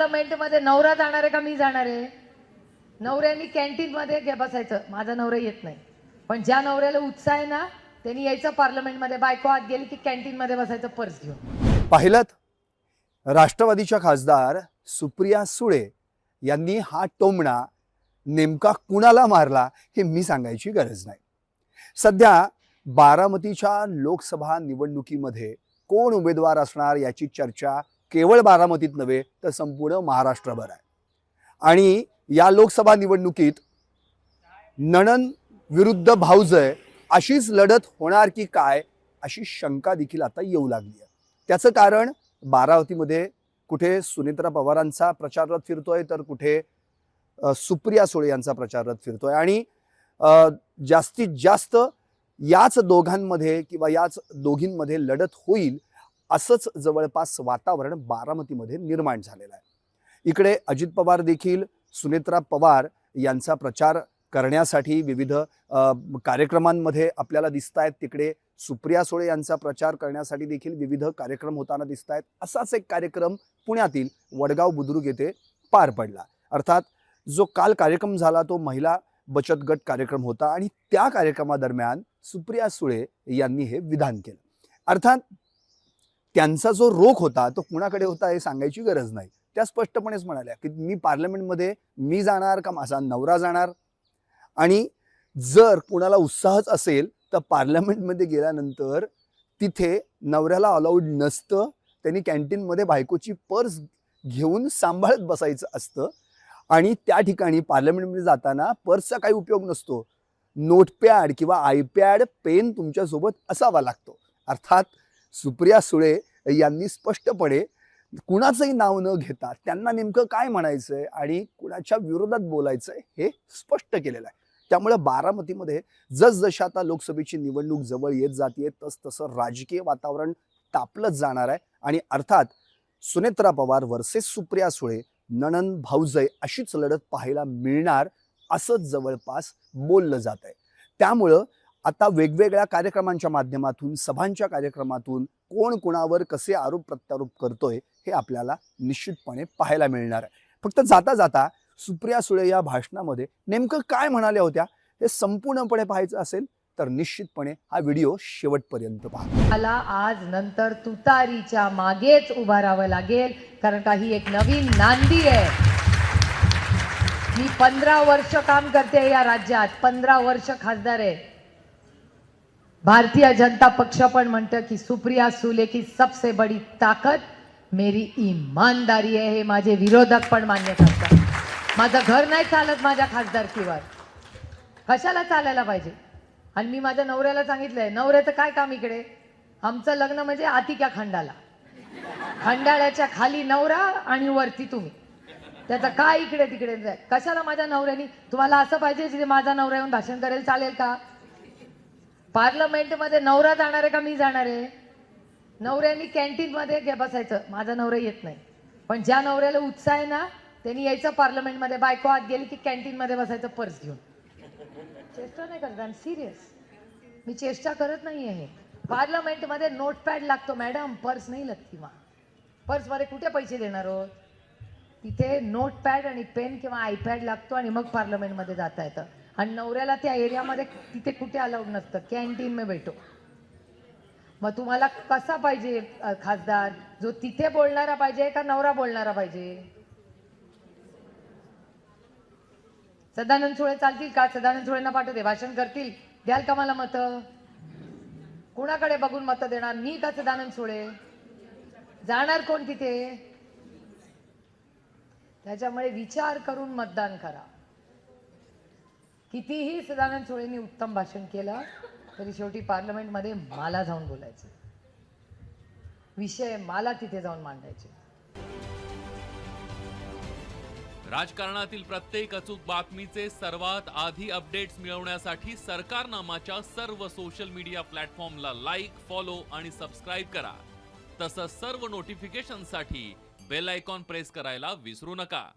पार्लमेंटमध्ये नवरा जाणार आहे का मी जाणार आहे? नवऱ्यांनी कॅन्टीन मध्ये घे बसायचं. माझा नवरा येत नाही. पण ज्या नवऱ्याला उत्साह आहे ना त्यांनी यायचं पार्लमेंटमध्ये. बायको आत गेली की कॅन्टीन मध्ये बसायचं पर्स घेऊन. पाहिलं राष्ट्रवादीच्या खासदार सुप्रिया सुळे यांनी हा टोमणा नेमका कुणाला मारला हे मी सांगायची गरज नाही. सध्या बारामतीच्या लोकसभा निवडणुकीमध्ये कोण उमेदवार असणार याची चर्चा केवळ बारामतीत नव्हे तर संपूर्ण महाराष्ट्रभर आहे. आणि या लोकसभा निवडणुकीत नणन विरुद्ध भाऊजय अशीच लढत होणार की काय अशी शंका देखील आता येऊ लागली आहे. त्याचं कारण बारावतीमध्ये कुठे सुनेत्रा पवारांचा प्रचार रथ फिरतोय तर कुठे सुप्रिया सुळे यांचा प्रचार रथ फिरतोय. आणि जास्तीत जास्त याच दोघांमध्ये किंवा याच दोघींमध्ये लढत होईल असंच जवळपास वातावरण बारामतीमध्ये निर्माण झालेलं आहे. इकडे अजित पवार देखील सुनेत्रा पवार यांचा प्रचार करण्यासाठी विविध कार्यक्रमांमध्ये आपल्याला दिसत आहेत तिकडे सुप्रिया सुळे यांचा प्रचार करण्यासाठी देखील विविध कार्यक्रम होताना दिसत आहेत असाच एक कार्यक्रम पुण्यातील वडगाव बुद्रुक येथे पार पडला. अर्थात जो काल कार्यक्रम झाला तो महिला बचत गट कार्यक्रम होता आणि त्या कार्यक्रमादरम्यान सुप्रिया सुळे यांनी हे विधान केलं. अर्थात त्यांचा जो रोख होता तो कुणाकडे होता हे सांगायची गरज नाही. त्या स्पष्टपणेच म्हणाल्या की मी पार्लमेंटमध्ये मी जाणार का माझा नवरा जाणार? आणि जर कुणाला उत्साहच असेल तर पार्लमेंटमध्ये गेल्यानंतर तिथे नवऱ्याला अलाउड नसतं त्यांनी कॅन्टीनमध्ये बायकोची पर्स घेऊन सांभाळत बसायचं असतं आणि त्या ठिकाणी पार्लमेंटमध्ये जाताना पर्सचा काही उपयोग नसतो. नोटपॅड किंवा आयपॅड पेन तुमच्यासोबत असावा लागतो. अर्थात सुप्रिया सुळे यांनी स्पष्टपणे कुणाचंही नाव न घेता त्यांना नेमकं काय म्हणायचं आहे आणि कुणाच्या विरोधात बोलायचं आहे हे स्पष्ट केलेलं आहे. त्यामुळे बारामतीमध्ये जसजशा आता लोकसभेची निवडणूक जवळ येत जाते तस तसं राजकीय वातावरण तापलंच जाणार आहे. आणि अर्थात सुनेत्रा पवार वर्सेस सुप्रिया सुळे नणन भाऊजय अशीच लढत पाहायला मिळणार असंच जवळपास बोललं जात आहे त्यामुळं आता वेगवेगळ्या कार्यक्रमांच्या माध्यमातून सभांच्या कार्यक्रमातून कोण कोणावर कसे आरोप प्रत्यारोप करतोय हे आपल्याला निश्चितपणे पाहायला मिळणार आहे. फक्त जाता जाता सुप्रिया सुळे या भाषणामध्ये नेमकं काय म्हणाल्या होत्या हे संपूर्णपणे पाहायचं असेल तर निश्चितपणे हा व्हिडिओ शेवटपर्यंत पहा. मला आज नंतर तुतारीच्या मागेच उभा राहावं लागेल कारण का ही एक नवीन नांदी आहे. मी पंधरा वर्ष काम करते या राज्यात पंधरा वर्ष खासदार आहे. भारतीय जनता पक्ष पण म्हणतं की सुप्रिया सुले की सबसे बडी ताकद मेरी इमानदारी आहे हे माझे विरोधक पण मान्य करतात. माझं घर नाही चालत माझ्या खासदारकीवर. कशाला चालायला पाहिजे? आणि मी माझ्या नवऱ्याला सांगितलंय नवऱ्याचं काय काम इकडे? आमचं लग्न म्हणजे आतिक्या खंडाला. खंडाळ्याच्या खाली नवरा आणि वरती तुम्ही. त्याचं काय इकडे तिकडे जाय कशाला माझ्या नवऱ्यानी? तुम्हाला असं पाहिजे जिथे माझा नवरा येऊन भाषण करेल चालेल का? पार्लमेंटमध्ये नवरा जाणार आहे का मी जाणार आहे? नवऱ्यानी कॅन्टीन मध्ये घे बसायचं. माझा नवरा येत नाही. पण ज्या नवऱ्याला उत्साह आहे ना त्यांनी यायचं पार्लमेंटमध्ये. बायको आत गेली की कॅन्टीन मध्ये बसायचं पर्स घेऊन. चेष्टा नाही करत. आय सिरियस मी चेष्टा करत नाही आहे. पार्लमेंटमध्ये नोटपॅड लागतो मॅडम. पर्स नाही लागती मा पर्समध्ये कुठे पैसे देणार आहोत तिथे नोटपॅड आणि पेन किंवा आयपॅड लागतो आणि मग पार्लमेंटमध्ये जाता येतं. आणि नवऱ्याला त्या एरियामध्ये तिथे कुठे अलाउड नसतं. कॅन्टीन मे भेटो. मग तुम्हाला कसा पाहिजे खासदार? जो तिथे बोलणारा पाहिजे का नवरा बोलणारा पाहिजे? सदानंद सुळे चालतील का? सदानंद सुळेंना पाठवते. भाषण करतील. द्याल का मला मत? कुणाकडे बघून मत देणार? मी का सदानंद सुळे? जाणार कोण तिथे? त्याच्यामुळे विचार करून मतदान करा. कितीही सदानंद सुळेंनी उत्तम भाषण केलं तरी शेवटी पार्लमेंटमध्ये मला जाऊन बोलायचं. विषय मला तिथे जाऊन मांडायचे. राजकारणातील प्रत्येक अचूक बातमीचे सर्वात आधी अपडेट्स मिळवण्यासाठी सरकारनामाच्या सर्व सोशल मीडिया प्लॅटफॉर्मला लाईक फॉलो आणि सबस्क्राईब करा. तसंच सर्व नोटिफिकेशनसाठी बेल आयकॉन प्रेस करायला विसरू नका.